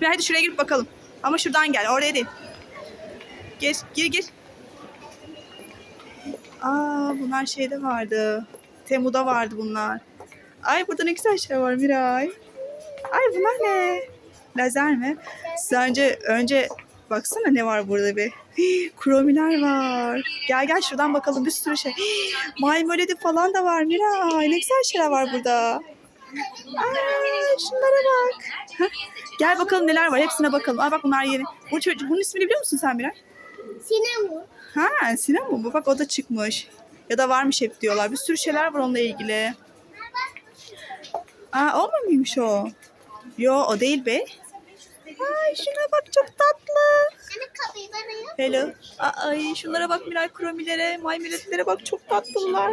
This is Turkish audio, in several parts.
Bir hadi şuraya girip bakalım. Ama şuradan gel. Oraya değil. Gir, gir, gir. Aa, bunlar şeyde vardı. Temu'da vardı bunlar. Ay burada ne güzel şey var Miray. Ay bunlar ne? Lazer mi? Sence önce baksana ne var burada bir. Kromiler var. Gel gel şuradan bakalım bir sürü şey. Hii, My Melody falan da var Miray. Ne güzel şeyler var burada. Aa, şunlara bak. Gel bakalım neler var. Hepsine bakalım. Aa bak bunlar yeni. Bu çocuk, bunun ismini biliyor musun sen Miray? Sinema. Ha Sinan mı? Bak o da çıkmış. Ya da varmış hep diyorlar. Bir sürü şeyler var onunla ilgili. Aa o mu muymuş o? Yo o değil be. Ay şuna bak çok tatlı. Hello. Ay şunlara bak Miray Kromilere, May Melody'lere bak çok tatlılar.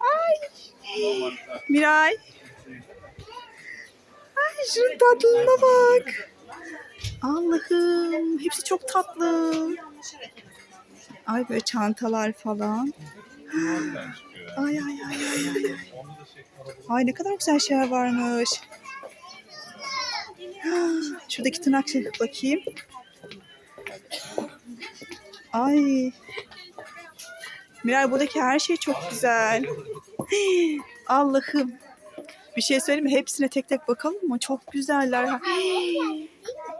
Ay. Miray. Ay şunun tatlılığına bak. Allah'ım hepsi çok tatlı. Ay böyle çantalar falan. Ay ay ay ay ay. Ay ne kadar güzel şeyler varmış. Şuradaki tırnak şey bakayım. Ay. Miray buradaki her şey çok güzel. Allah'ım. Bir şey söyleyeyim mi? Hepsine tek tek bakalım mı? Çok güzeller.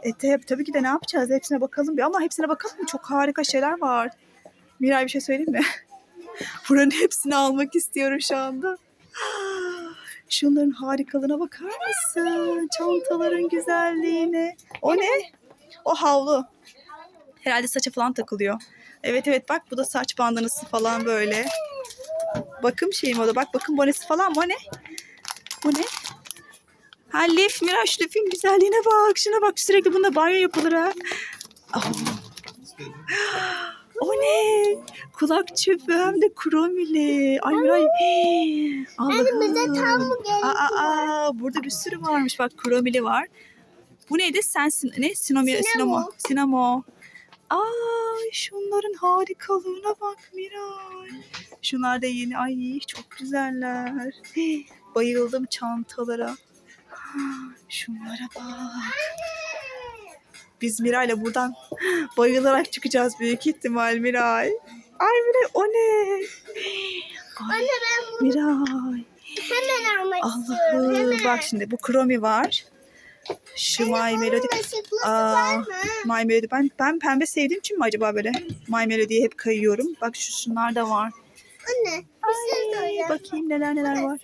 E tabi, tabii ki de ne yapacağız? Hepsine bakalım bir ama hepsine bakalım mı? Çok harika şeyler var. Miray bir şey söyleyeyim mi? Buranın hepsini almak istiyorum şu anda. Şunların harikalığına bakar mısın? Çantaların güzelliğine. O ne? O havlu. Herhalde saça falan takılıyor. Evet evet bak bu da saç bandanası falan böyle. Bakım şeyi mi o da? Bak bakım bonesi falan mı? O ne? Bu ne? Ha lif Miraç lifin güzelliğine bak. Şuna bak sürekli bunda banyo yapılır ha. Aa. O ne? Kulak çöpü hem de kromili. Ay Miray. Allah'ım. bize tam bu gerekiyor. Aa, aa, burada bir sürü varmış. Bak kromili var. Bu neydi? Sensin ne? Sinomi, Sinamo. sinamo. Ay şunların harikalığına bak Miray. Şunlar da yeni. Ay çok güzeller. Bayıldım çantalara. Şunlara bak. Biz Miray'la buradan bayılarak çıkacağız büyük ihtimal Miray. Ay Miray o ne? Ay, Anne ben bunu Miray. hemen almak istiyorum. Allah'ım Hemen. bak şimdi bu kromi var. Şu My Melody. Bunun ışıklısı Aa, var mı? My Melody. Ben, ben pembe sevdiğim için mi acaba böyle My Melody'ye hep kayıyorum. Bak şu şunlar da var. Anne bir şey Ay, bakayım neler neler var.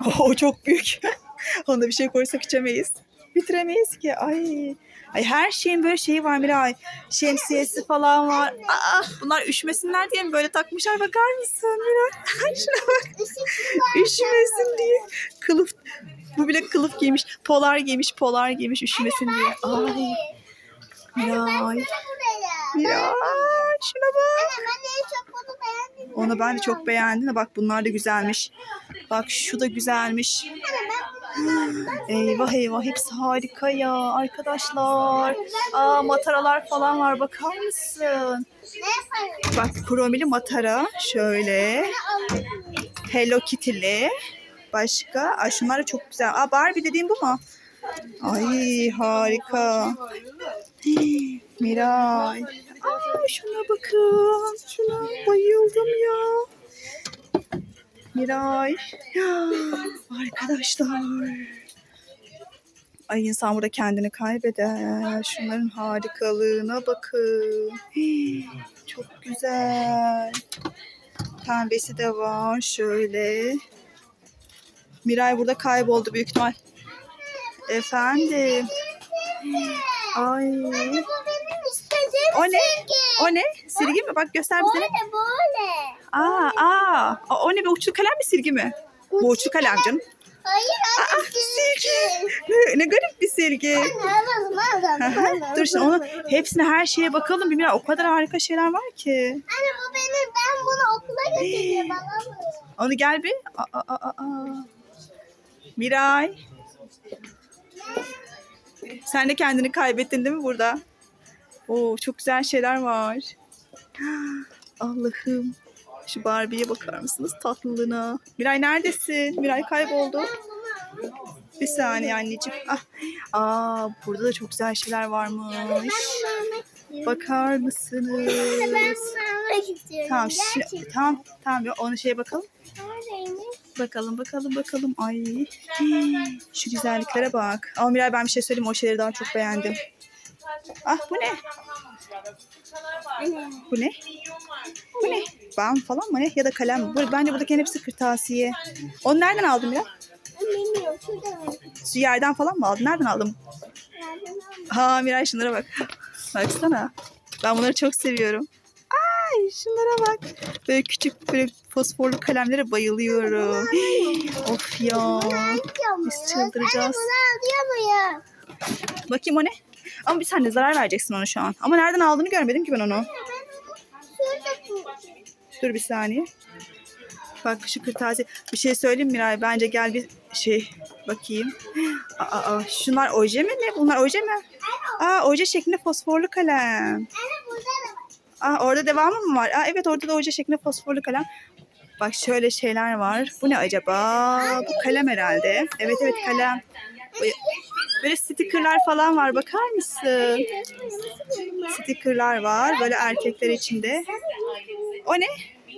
O çok büyük. Onda bir şey koysak içemeyiz. Bitiremeyiz ki. Ay. Ay her şeyin böyle şeyi var Miray. Şemsiyesi falan var. Aa, bunlar üşmesinler diye mi böyle takmışlar bakar mısın Miray? Şuna bak. Üşümesin diye. Kılıf. Bu bile kılıf giymiş. Polar giymiş, polar giymiş üşümesin diye. Ay. Miray. Miray. Şuna bak. Onu ben de çok beğendim bak bunlar da güzelmiş. Bak şu da güzelmiş. Eyvah eyvah hepsi harika ya arkadaşlar. Aa mataralar falan var bakar mısın? Bak kromili matara şöyle. Hello Kitty'li. Başka? Ay şunlar da çok güzel. Aa Barbie dediğim bu mu? Ay harika. Hii, Miray. Aa şuna bakın. Şuna bayıldım ya. Miray. Arkadaşlar. Ay insan burada kendini kaybeder. Şunların harikalığına bakın. Çok güzel. Pembesi de var şöyle. Miray burada kayboldu büyük ihtimal. Efendim. Ay. O ne? O ne? Silgi mi? Bak göster bize. Böyle böyle. Aa, aa. O- O ne be uçlu kalem mi silgi mi? Bu uçlu kalem canım. Hayır Aa, anne silgi. Ne, ne garip bir silgi. Alalım alalım alalım. Dur şimdi onu hepsine her şeye bakalım. Bir Miray o kadar harika şeyler var ki. Anne bu benim ben bunu okula götüreceğim alalım. Onu gel bir. Aa, aa, aa, aa. Miray. Sen de kendini kaybettin değil mi burada? Oo, çok güzel şeyler var. Allah'ım. Şu Barbie'ye bakar mısınız tatlılığına? Miray neredesin? Miray kayboldu. Bir saniye anneciğim. Ah. Aa, burada da çok güzel şeyler varmış. Bakar mısınız? Tamam, Gerçekten. şi- tamam, tamam. Bir Onu şeye bakalım. Bakalım, bakalım, bakalım. Ay, şu güzelliklere bak. Ama Miray ben bir şey söyleyeyim. O şeyleri daha çok beğendim. Ah, bu ne? Bu ne? Bu ne? Bam falan mı ne? Ya da kalem mi? Bence buradakilerin hepsi kırtasiye. Onu nereden aldın? Ben bilmiyorum. Şu yerden falan mı aldın? Nereden aldın? Ha Miray şunlara bak. Baksana. Ben bunları çok seviyorum. Ay şunlara bak. Böyle küçük böyle fosforlu kalemlere bayılıyorum. of ya. Biz çıldıracağız. Anne bunu alıyor muyum? Bakayım o ne? Ama bir saniye zarar vereceksin onu şu an. Ama nereden aldığını görmedim ki ben onu. Dur bir saniye. Bak şu kırtasiye. Bir şey söyleyeyim Miray. Bence gel bir şey bakayım. Aa, aa, şunlar oje mi ne? Bunlar oje mi? Aa oje şeklinde fosforlu kalem. Aa orada devamı mı var? Aa evet orada da oje şeklinde fosforlu kalem. Bak şöyle şeyler var. Bu ne acaba? Bu kalem herhalde. Evet evet kalem. Böyle- stickerlar falan var. Bakar mısın? Stickerlar var. Böyle erkekler içinde. O ne?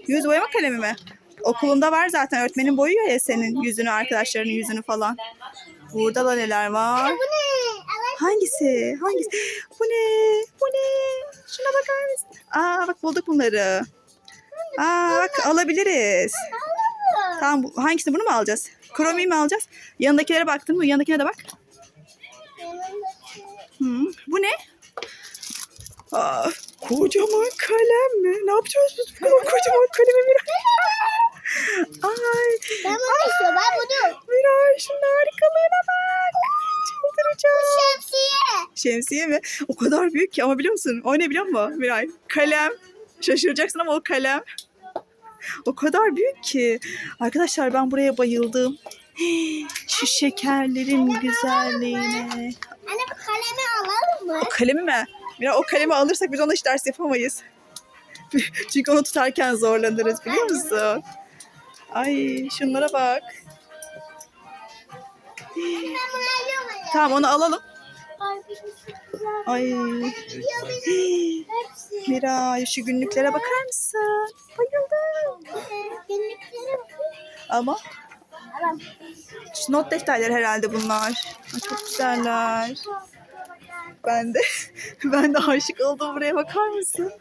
Yüz boyama kalemi mi? Okulunda var zaten. Öğretmenin boyuyor ya senin yüzünü, arkadaşlarının yüzünü falan. Burada da neler var? Hangisi? Hangisi? Bu ne? Bu ne? Şuna bakar mısın? Aa bak bulduk bunları. Aa bak alabiliriz. Tamam hangisini bunu mu alacağız? Kromi mi alacağız? Yanındakilere baktın mı? Yanındakine de bak. Hı, bu ne? Aa, kocaman kalem mi? Ne yapacağız biz bu kadar kocaman kalemi Miray? Ay, Ben bunu istiyorum. Ben bunu. Miray şunun harikalığına bak. Çıldıracağım. Şemsiye. Şemsiye mi? O kadar büyük ki ama biliyor musun? O ne biliyor musun Miray? Kalem. Şaşıracaksın ama o kalem. O kadar büyük ki. Arkadaşlar ben buraya bayıldım. Şu şekerlerin güzelliğine. Anne bu kalemi alalım mı? O kalemi mi? Miray o kalemi alırsak biz ona hiç ders yapamayız. Çünkü onu tutarken zorlanırız biliyor musun? Ay şunlara bak. Tamam onu alalım. Ay, şey. Miray şu günlüklere bakar mısın? Bayıldım. Günlüklere bakın. Ama not defterleri herhalde bunlar. Çok güzeller. Ben de ben de aşık oldum buraya bakar mısın?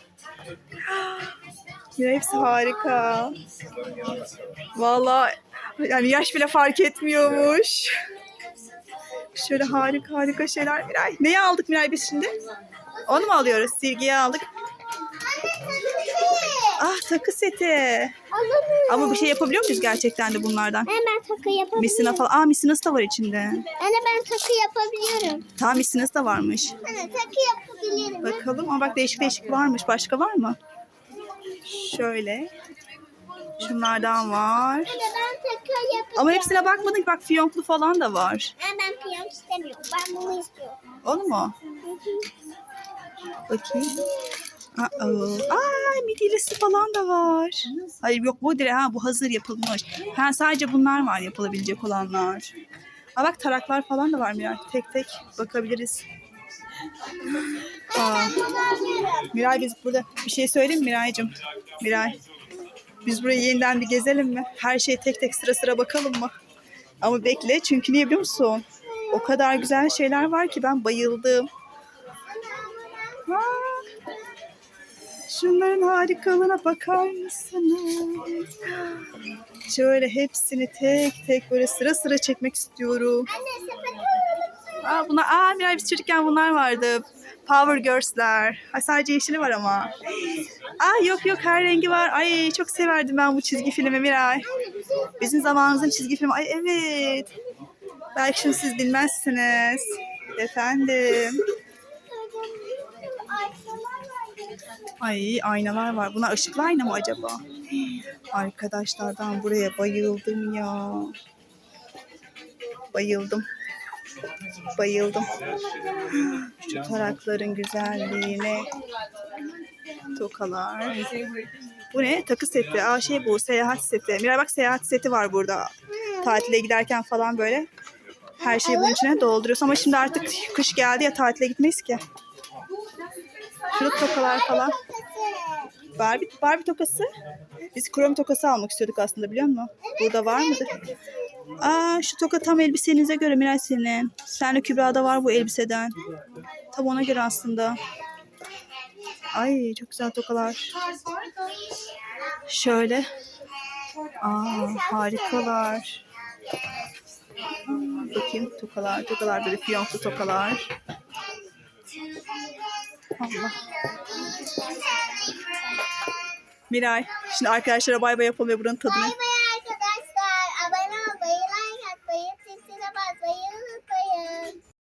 Ya hepsi harika. Vallahi yani yaş bile fark etmiyormuş. Şöyle harika harika şeyler. Miray. Neyi aldık Miray biz şimdi? Onu mu alıyoruz? Silgiyi aldık. Ah takı seti. Alalım. Ama bir şey yapabiliyor muyuz gerçekten de bunlardan? Hemen takı yapabilirim. Misina falan. Aa misinas da var içinde. Anne ben takı yapabiliyorum. Tamam misinas da varmış. Anne takı yapabilirim. Bakalım ama bak değişik değişik varmış. Başka var mı? Şöyle. Şunlardan var. Anne ben takı yapacağım. Ama hepsine bakmadık. Bak fiyonklu falan da var. Anne ben piyon istemiyorum. Ben bunu istiyorum. Onu mu? Bakayım. Aa, Aa midilisi falan da var. Hayır yok bu dire ha bu hazır yapılmış. Ha sadece bunlar var yapılabilecek olanlar. Aa bak taraklar falan da var Miray. Tek tek bakabiliriz. Aa. Miray biz burada bir şey söyleyeyim mi Miraycığım? Miray. Biz burayı yeniden bir gezelim mi? Her şeye tek tek sıra sıra bakalım mı? Ama bekle çünkü niye biliyor musun? O kadar güzel şeyler var ki ben bayıldım. Aa, şunların harikalığına bakar mısınız? Şöyle hepsini tek tek böyle sıra sıra çekmek istiyorum. Aa, bunlar, aa Miray biz çocukken bunlar vardı. Power Girls'ler. Ha, sadece yeşili var ama. Aa yok yok her rengi var. Ay çok severdim ben bu çizgi filmi Miray. Bizim zamanımızın çizgi filmi. Ay evet. Belki şunu siz bilmezsiniz. Efendim. Ay aynalar var. Bunlar ışıklı ayna mı acaba? Arkadaşlar ben buraya bayıldım ya. Bayıldım. Bayıldım. Şu tarakların güzelliğine. Tokalar. Bu ne? Takı seti. Aa şey bu seyahat seti. Miray bak seyahat seti var burada. Tatile giderken falan böyle Her şeyi bunun içine dolduruyorsun ama şimdi artık kış geldi ya tatile gitmeyiz ki. Şurada tokalar falan. Barbie, Barbie tokası. Biz krom tokası almak istiyorduk aslında biliyor musun? Burada var mıdır? Aa şu toka tam elbisenize göre Miray senin. Senle Kübra'da var bu elbiseden. Tam ona göre aslında. Ay çok güzel tokalar. Şöyle. Aa harikalar. Bakayım tokalar. Tokalar böyle fiyonklu tokalar. Allah. Miray. Şimdi arkadaşlara bay bay yapalım ve buranın tadını